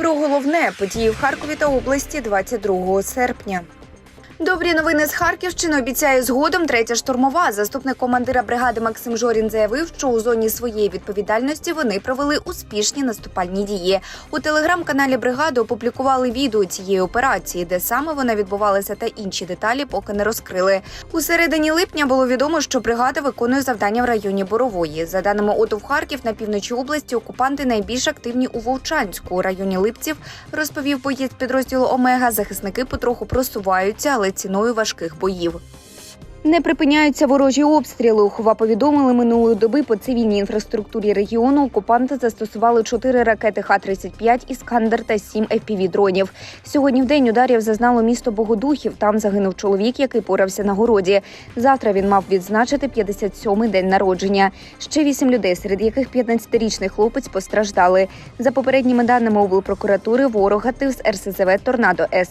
Про головне події в Харкові та області 22 серпня. Добрі новини з Харківщини обіцяє згодом третя штурмова. Заступник командира бригади Максим Жорін заявив, що у зоні своєї відповідальності вони провели успішні наступальні дії. У телеграм-каналі бригади опублікували відео цієї операції, де саме вона відбувалася, та інші деталі поки не розкрили. У середині липня було відомо, що бригада виконує завдання в районі Борової. За даними ОТО в Харків, на півночі області окупанти найбільш активні у Вовчанську. У районі Липців розповів боєць підрозділу Омега. Захисники потроху просуваються, але ціною важких боїв. Не припиняються ворожі обстріли. Ухова повідомили минулої доби по цивільній інфраструктурі регіону. Окупанти застосували чотири ракети Х-35 «Іскандер» та сім FPV-дронів. Сьогодні в день ударів зазнало місто Богодухів. Там загинув чоловік, який порався на городі. Завтра він мав відзначити 57-й день народження. Ще вісім людей, серед яких 15-річний хлопець постраждали. За попередніми даними облпрокуратури, ворог гатив з РСЗВ Торнадо С.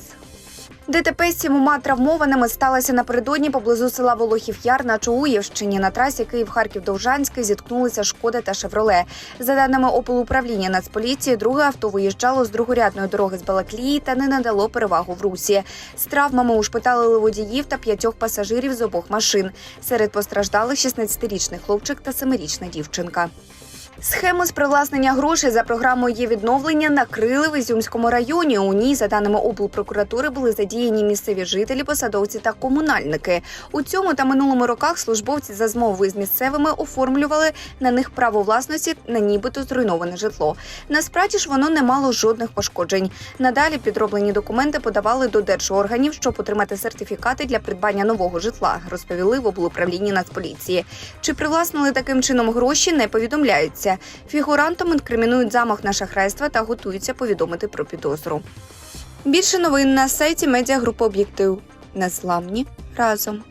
ДТП з сімома травмованими сталося напередодні поблизу села Волохів Яр на Чугуївщині. На трасі Київ-Харків-Довжанський зіткнулися Шкода та Шевроле. За даними облуправління Нацполіції, друге авто виїжджало з другорядної дороги з Балаклії та не надало перевагу в русі. З травмами ушпиталили водіїв та п'ятьох пасажирів з обох машин. Серед постраждалих 16-річний хлопчик та 7-річна дівчинка. Схему з привласнення грошей за програмою є відновлення накрили в Ізюмському районі. У ній, за даними облпрокуратури, були задіяні місцеві жителі, посадовці та комунальники. У цьому та минулому роках службовці за змовою з місцевими оформлювали на них право власності на нібито зруйноване житло. Насправді ж воно не мало жодних пошкоджень. Надалі підроблені документи подавали до держорганів, щоб отримати сертифікати для придбання нового житла. Розповіли в облуправлінні Нацполіції. Чи привласнили таким чином гроші, не повідомляється. Фігурантам інкримінують замах на шахрайство та готуються повідомити про підозру. Більше новин на сайті медіагрупи Об'єктив. Незламні разом.